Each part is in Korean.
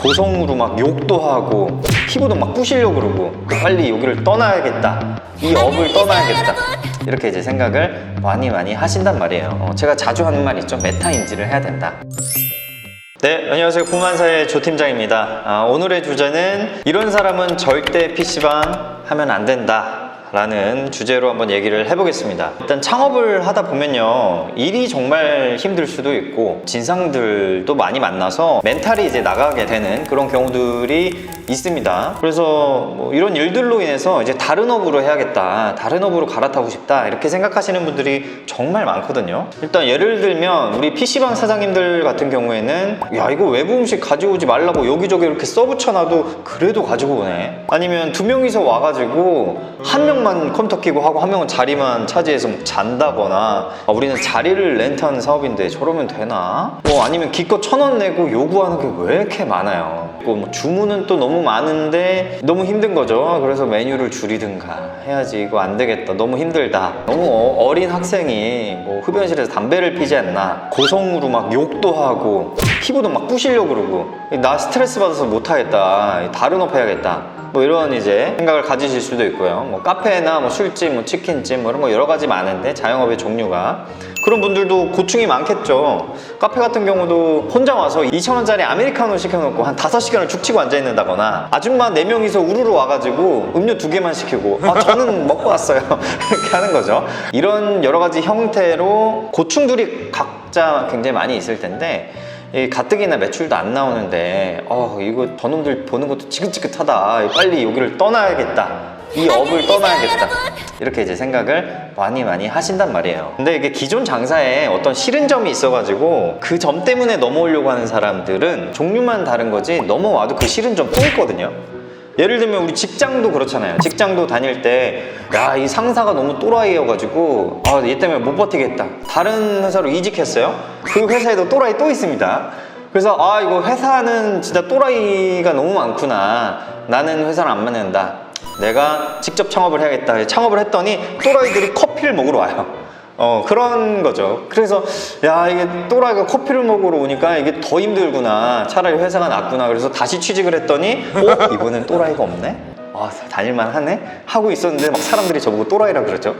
고성으로 막 욕도 하고 피부도 막 부시려고 그러고 빨리 여기를 떠나야겠다 이 업을 떠나야겠다 이렇게 이제 생각을 많이 많이 하신단 말이에요 어, 제가 자주 하는 말 있죠 메타인지를 해야 된다 네, 안녕하세요. 부만사의 조 팀장입니다. 아, 오늘의 주제는 이런 사람은 절대 PC방 하면 안 된다. 라는 주제로 한번 얘기를 해보겠습니다. 일단 창업을 하다 보면요. 일이 정말 힘들 수도 있고, 진상들도 많이 만나서 멘탈이 이제 나가게 되는 그런 경우들이 있습니다. 그래서 뭐 이런 일들로 인해서 이제 다른 업으로 해야겠다. 다른 업으로 갈아타고 싶다. 이렇게 생각하시는 분들이 정말 많거든요. 일단 예를 들면 우리 PC방 사장님들 같은 경우에는 야, 이거 외부 음식 가져오지 말라고 여기저기 이렇게 써붙여놔도 그래도 가지고 오네. 아니면 두 명이서 와가지고 한명 만 컴퓨터 끼고 하고 한 명은 자리만 차지해서 뭐 잔다거나 아, 우리는 자리를 렌트하는 사업인데 저러면 되나? 뭐 아니면 기껏 천 원 내고 요구하는 게 왜 이렇게 많아요? 뭐 주문은 또 너무 많은데 너무 힘든 거죠. 그래서 메뉴를 줄이든가 해야지 이거 안 되겠다. 너무 힘들다. 너무 어- 어린 학생이 뭐 흡연실에서 담배를 피지 않나. 고성으로 막 욕도 하고 피부도 막 부시려고 그러고 나 스트레스 받아서 못 하겠다. 다른 업 해야겠다. 뭐 이런 이제 생각을 가지실 수도 있고요. 뭐 카페나 뭐 술집, 뭐 치킨집 뭐 이런 거 여러 가지 많은데 자영업의 종류가 그런 분들도 고충이 많겠죠. 카페 같은 경우도 혼자 와서 2,000원짜리 아메리카노 시켜놓고 한 5시간을 죽 치고 앉아 있는다거나 아줌마 4명이서 우르르 와가지고 음료 두 개만 시키고 아 저는 먹고 왔어요. 이렇게 하는 거죠. 이런 여러 가지 형태로 고충들이 각자 굉장히 많이 있을 텐데 이 가뜩이나 매출도 안 나오는데 어 이거 저놈들 보는 것도 지긋지긋하다. 빨리 여기를 떠나야겠다. 이 업을 떠나야겠다. 이렇게 이제 생각을 많이 많이 하신단 말이에요. 근데 이게 기존 장사에 어떤 싫은 점이 있어가지고 그 점 때문에 넘어오려고 하는 사람들은 종류만 다른 거지 넘어와도 그 싫은 점 또 있거든요 예를 들면 우리 직장도 그렇잖아요. 직장도 다닐 때, 야, 이 상사가 너무 또라이여가지고, 아, 얘 때문에 못 버티겠다. 다른 회사로 이직했어요. 그 회사에도 또라이 또 있습니다. 그래서, 아, 이거 회사는 진짜 또라이가 너무 많구나. 나는 회사를 안 맞는다. 내가 직접 창업을 해야겠다. 창업을 했더니 또라이들이 커피를 먹으러 와요. 어 그런 거죠. 그래서 야 이게 또라이가 커피를 먹으러 오니까 이게 더 힘들구나. 차라리 회사가 낫구나. 그래서 다시 취직을 했더니 어 이번엔 또라이가 없네. 아 다닐만 하네 하고 있었는데 막 사람들이 저보고 또라이라 그러죠.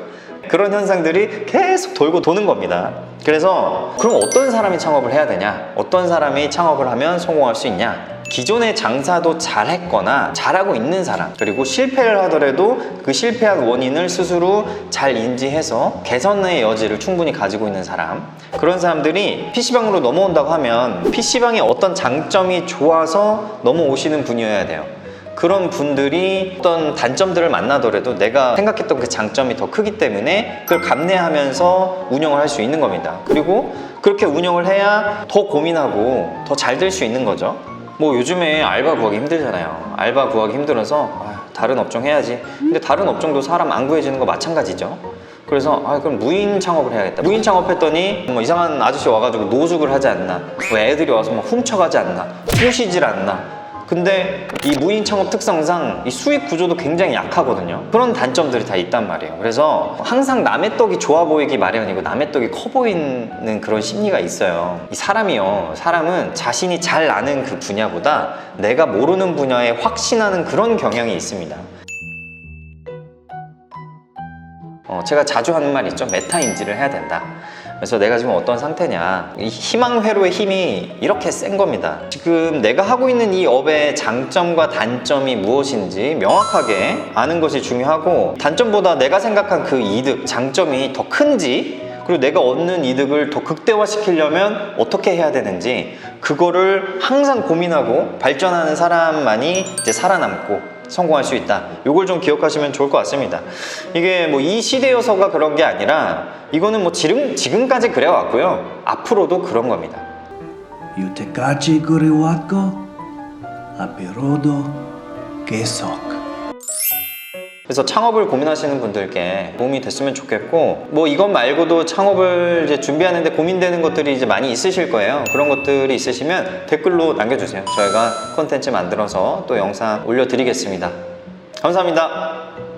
그런 현상들이 계속 돌고 도는 겁니다. 그래서 그럼 어떤 사람이 창업을 해야 되냐? 어떤 사람이 창업을 하면 성공할 수 있냐? 기존의 장사도 잘했거나 잘하고 있는 사람 그리고 실패를 하더라도 그 실패한 원인을 스스로 잘 인지해서 개선의 여지를 충분히 가지고 있는 사람 그런 사람들이 PC방으로 넘어온다고 하면 PC방의 어떤 장점이 좋아서 넘어오시는 분이어야 돼요. 그런 분들이 어떤 단점들을 만나더라도 내가 생각했던 그 장점이 더 크기 때문에 그걸 감내하면서 운영을 할 수 있는 겁니다. 그리고 그렇게 운영을 해야 더 고민하고 더 잘 될 수 있는 거죠 뭐 요즘에 알바 구하기 힘들잖아요. 알바 구하기 힘들어서 아, 다른 업종 해야지. 근데 다른 업종도 사람 안 구해지는 거 마찬가지죠. 그래서 아 그럼 무인 창업을 해야겠다. 무인 창업했더니 뭐 이상한 아저씨 와가지고 노숙을 하지 않나, 뭐 애들이 와서 막 훔쳐가지 않나, 꼬시질 않나. 근데 이 무인 창업 특성상 이 수익 구조도 굉장히 약하거든요. 그런 단점들이 다 있단 말이에요. 그래서 항상 남의 떡이 좋아 보이기 마련이고 남의 떡이 커 보이는 그런 심리가 있어요. 이 사람이요. 사람은 자신이 잘 아는 그 분야보다 내가 모르는 분야에 확신하는 그런 경향이 있습니다. 어, 제가 자주 하는 말 있죠. 메타 인지를 해야 된다. 그래서 내가 지금 어떤 상태냐. 이 희망 회로의 힘이 이렇게 센 겁니다. 지금 내가 하고 있는 이 업의 장점과 단점이 무엇인지 명확하게 아는 것이 중요하고 단점보다 내가 생각한 그 이득, 장점이 더 큰지 그리고 내가 얻는 이득을 더 극대화시키려면 어떻게 해야 되는지 그거를 항상 고민하고 발전하는 사람만이 이제 살아남고 성공할 수 있다. 이걸 좀 기억하시면 좋을 것 같습니다. 이게 뭐 이 시대여서가 그런 게 아니라 이거는 뭐 지금 지금까지 그래 왔고요. 앞으로도 그런 겁니다. 여태까지 그래왔고 앞으로도 계속 그래서 창업을 고민하시는 분들께 도움이 됐으면 좋겠고 뭐 이것 말고도 창업을 이제 준비하는데 고민되는 것들이 이제 많이 있으실 거예요. 그런 것들이 있으시면 댓글로 남겨주세요. 저희가 콘텐츠 만들어서 또 영상 올려드리겠습니다. 감사합니다.